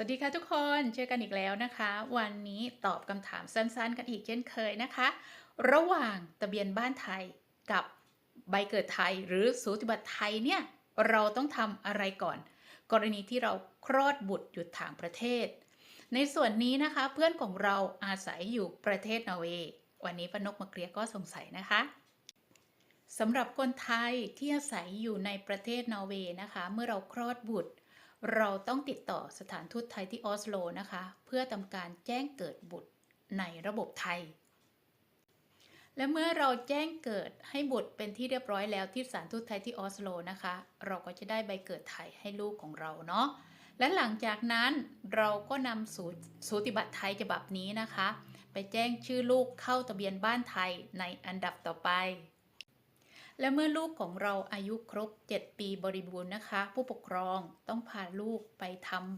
สวัสดีค่ะทุกคนเจอกันอีกแล้วนะคะ วันนี้ตอบคำถามสั้นๆ กันอีกเช่นเคยนะคะ ระหว่างทะเบียนบ้านไทยกับใบเกิดไทยหรือสูติบัตรไทยเนี่ยเราต้องทำอะไรก่อน กรณีที่เราคลอดบุตรอยู่ต่างประเทศ ในส่วนนี้นะคะเพื่อนของเราอาศัยอยู่ประเทศนอร์เวย์วันนี้ปนกมาเคลียร์ก็สงสัยนะคะสำหรับคนไทยที่อาศัยอยู่ในประเทศนอร์เวย์นะคะ เมื่อเราคลอดบุตร เราต้องติดต่อสถานทูตไทยที่ออสโลนะคะ เพื่อทำการแจ้งเกิดบุตรในระบบไทย และเมื่อเราแจ้งเกิดให้บุตรเป็นที่เรียบร้อยแล้วที่สถานทูตไทยที่ออสโลนะคะ เราก็จะได้ใบเกิดไทยให้ลูกของเราเนาะและหลังจากนั้นเราก็นำสูตรสูติบัตรไทยฉบับนี้นะคะ ไปแจ้งชื่อลูกเข้าทะเบียนบ้านไทยในอันดับต่อไป และเมื่อลูกของเราอายุครบ 7 ปีบริบูรณ์นะคะ ผู้ปกครองต้องพาลูกไปทำบัตร